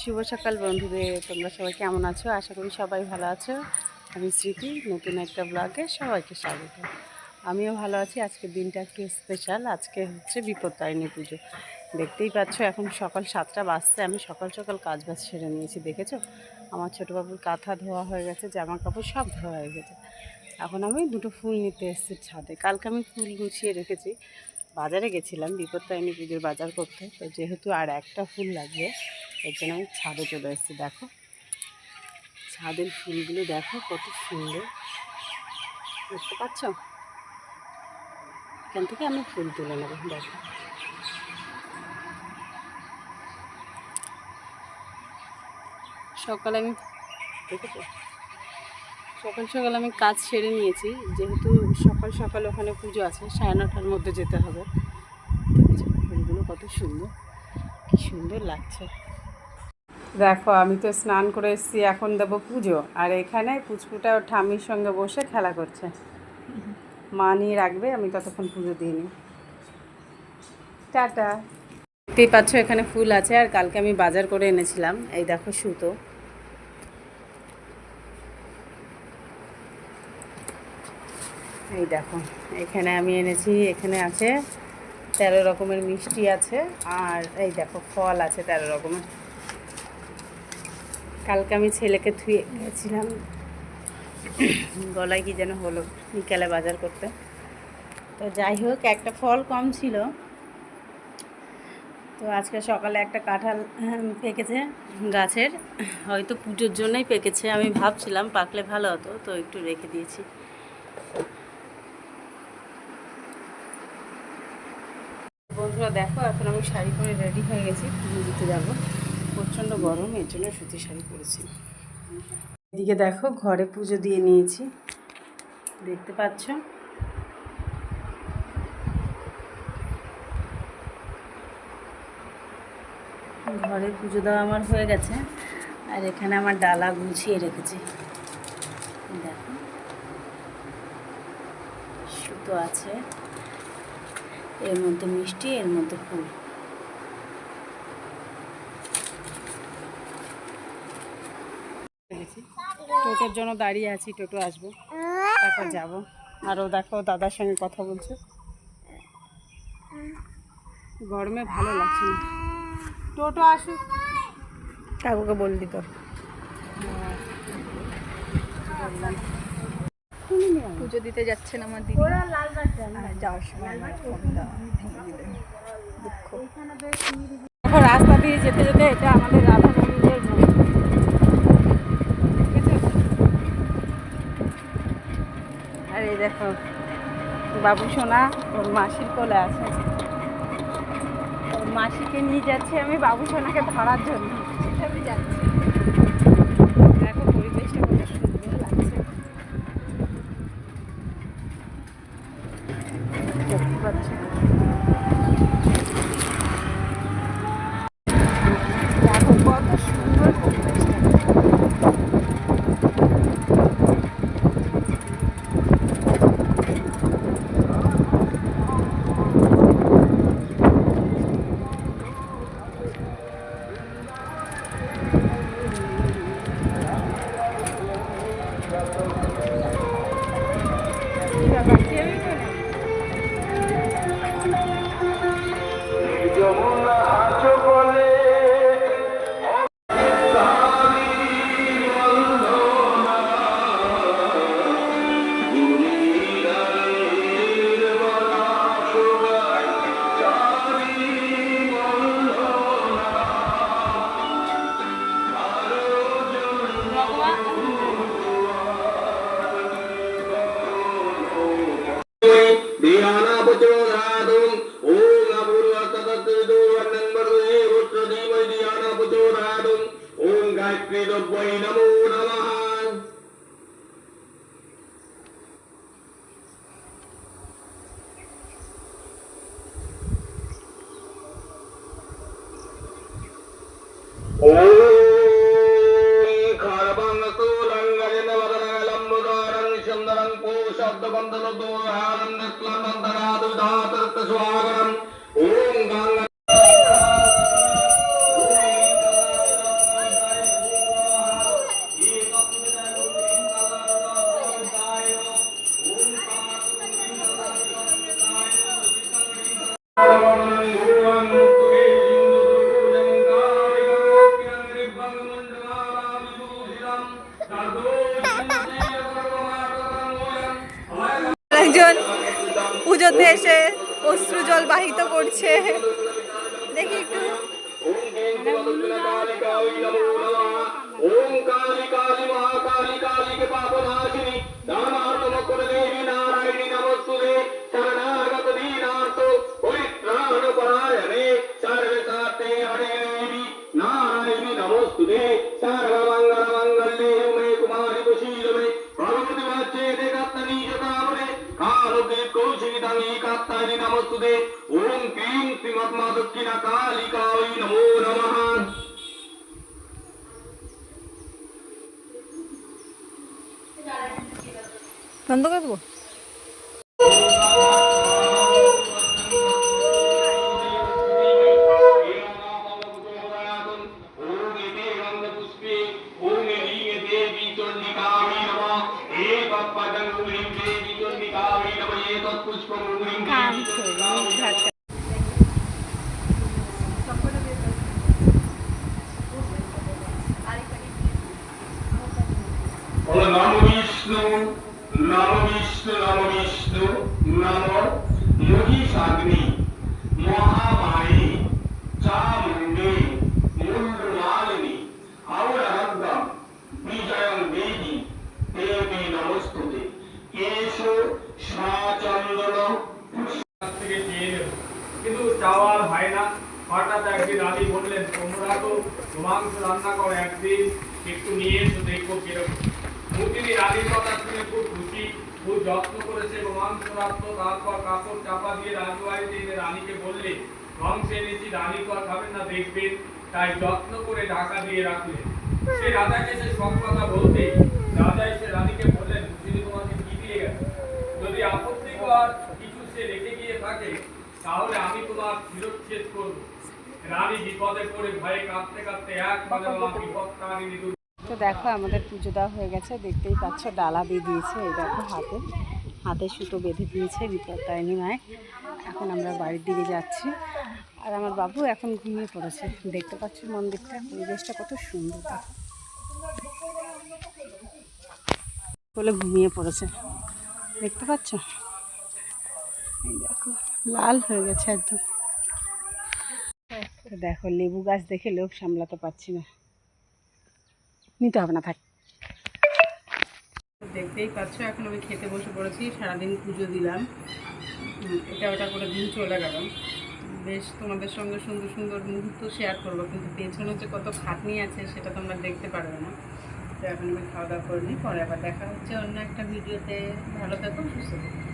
শুভ সকাল বন্ধুদের, তোমরা সবাই কেমন আছো? আশা করি সবাই ভালো আছো। আমি স্মৃতি, নতুন একটা ব্লগে সবাইকে স্বাগত। আমিও ভালো আছি। আজকের দিনটা একটু স্পেশাল আজকে হচ্ছে বিপত্তারিণী পুজো। দেখতেই পাচ্ছ, এখন সকাল সাতটা বাজতে আমি সকাল সকাল কাজ বাজ সেরে নিয়েছি, দেখেছ? আমার ছোটো বাবুর কাঁথা ধোয়া হয়ে গেছে জামা কাপড় সব ধোয়া হয়ে গেছে। এখন আমি দুটো ফুল নিতে এসেছি ছাদে। কালকে আমি ফুল গুছিয়ে রেখেছি। বাজারে গেছিলাম বিপত্তারিণী পুজোর বাজার করতে। তো যেহেতু আর একটা ফুল লাগবে এর জন্য আমি ছাদে চলে এসেছি, দেখো। ছাদের ফুলগুলো দেখো, কত সুন্দর। দেখতে পাচ্ছ? এখান থেকে আমি ফুল তুলে নেব, দেখো। সকালে আমি দেখেছ? সকাল সকাল আমি কাজ সেরে নিয়েছি, যেহেতু সকাল সকাল ওখানে পুজো আছে, সাড়ে নটার মধ্যে যেতে হবে। ফুলগুলো কত সুন্দর, কি সুন্দর লাগছে। দেখো, আমি তো স্নান করে এসেছি, এখন দেবো পুজো। আর এখানে পুচকুটা ওর ঠাম্মির সঙ্গে বসে খেলা করছে। মা নিয়ে রাখবে, আমি ততক্ষণ পুজো দিইনি টাটা। দেখতেই পাচ্ছ, এখানে ফুল আছে, আর কালকে আমি বাজার করে এনেছিলাম। এই দেখো সুতো। এই দেখো, এখানে আমি এনেছি, এখানে আছে তেরো রকমের মিষ্টি আছে, আর এই দেখো ফল আছে তেরো রকমের। কালকে আমি ছেলেকে থুয়ে গেছিলাম। গলায় কি যেন হলো বিকালে বাজার করতে। তো যাই হোক, একটা ফল কম ছিল। তো আজকে সকালে একটা কাঁঠাল পেকেছে গাছের। হয়তো পুজোর জন্যই পেকেছে। আমি ভাবছিলাম পাকলে ভালো হতো, তো একটু রেখে দিয়েছি। বন্ধুরা, দেখো, এখন আমি শাড়ি পরে রেডি হয়ে গেছি। পুজো দিতে যাব। প্রচণ্ড গরম, এর জন্য সুতির শাড়ি পরেছি। এদিকে দেখো, ঘরে পুজো দিয়ে নিয়েছি। দেখতে পাচ্ছ? ঘরে পুজো দেওয়া আমার হয়ে গেছে। আর এখানে আমার ডালা গুছিয়ে রেখেছি। দেখো। সুতো আছে। এর মধ্যে মিষ্টি, এর মধ্যে ফুল। টোটোর জন্য দাঁড়িয়ে আছি টোটো আসব। তারপর যাব। আরও দেখো দাদার সঙ্গে কথা বলছে। গরমে ভালো লাগছে না। টোটো আসুক কাকুকে বললি তো পুজো দিতে যাচ্ছেন আমার দিদি। যাওয়ার সময় আমার দুঃখ রাস্তা দিয়ে যেতে যেতে এটা আমাদের এই দেখো, বাবু সোনা ওর মাসির কোলে আছে। ওর মাসিকে নিয়ে যাচ্ছি আমি বাবু সোনাকে ধরার জন্য। আমি যাচ্ছি। দেখো পরিবেশটা সুন্দর লাগছে। দেখতে পাচ্ছি? Oh পুজোতে এসে অশ্রু জল বাহিত করছে। দেখি একটু। নারায়ণী নমস্তুতে শরণাগত সর্বমঙ্গল মঙ্গলে নমস্তুতে ওম ক্লীং শ্রীমত্মা দক্ষিণা কালিকাই নমো নমঃ। বন্ধ করে দেবো? নম বিষ্ণু নম বিষ্ণু নম বিষ্ণু নম মহিষাগ্নি মহামায়ী মাংস রান্না করো একদিন, একটু নিয়ে এসো দেখব কীরকম। মুদিনী রানীর কথা শুনে খুব খুশি, খুব যত্ন করেছে মাংস তারপর কাপড় চাপা দিয়ে রাজবাড়িতে এনে রানীকে বললে মাংস এনেছি রানী তো খাবেন না, দেখবেন। তাই যত্ন করে ঢাকা দিয়ে রাখলেন। সে রাজাকে সে সব কথা বলতে রাজা এসে রানীকে বললেন, মুদিনী তোমাকে কি দিয়ে গেছে? যদি আপত্তিকর কিছু সে রেখে গিয়ে থাকে, তাহলে আমি তোমার শিরচ্ছেদ করব। বিপদে তো দেখো, আমাদের পুজো দেওয়া হয়ে গেছে। দেখতেই পাচ্ছ, ডালা দিয়ে দিয়েছে এই দেখো হাতে। হাতে সুতো বেঁধে দিয়েছে বিপত্তায়নী মায় এখন আমরা বাড়ির দিকে যাচ্ছি। আর আমার বাবু এখন ঘুমিয়ে পড়েছে। দেখতে পাচ্ছ মন্দিরটা, পরিবেশটা কত সুন্দর। বলে ঘুমিয়ে পড়েছে। দেখতে পাচ্ছ? এই দেখো, লাল হয়ে গেছে একদম। দেখো, লেবু গাছ দেখে লোভ সামলাতে পারছি না। নিতে হবে না, থাক। দেখতেই পাচ্ছ, এখন আমি খেতে বসে পড়েছি, সারাদিন পুজো দিলাম। এটা ওটা করে দিন চলে গেল। বেশ, তোমাদের সঙ্গে সুন্দর সুন্দর মুহূর্ত শেয়ার করব, কিন্তু পেছনে যে কত খাটনি আছে, সেটা তোমরা দেখতে পারবে না। তো এখন আমি খাওয়া দাওয়া করে নিই, পরে আবার দেখা হচ্ছে অন্য একটা ভিডিওতে ভালো থাকো, সুস্থ থাকো।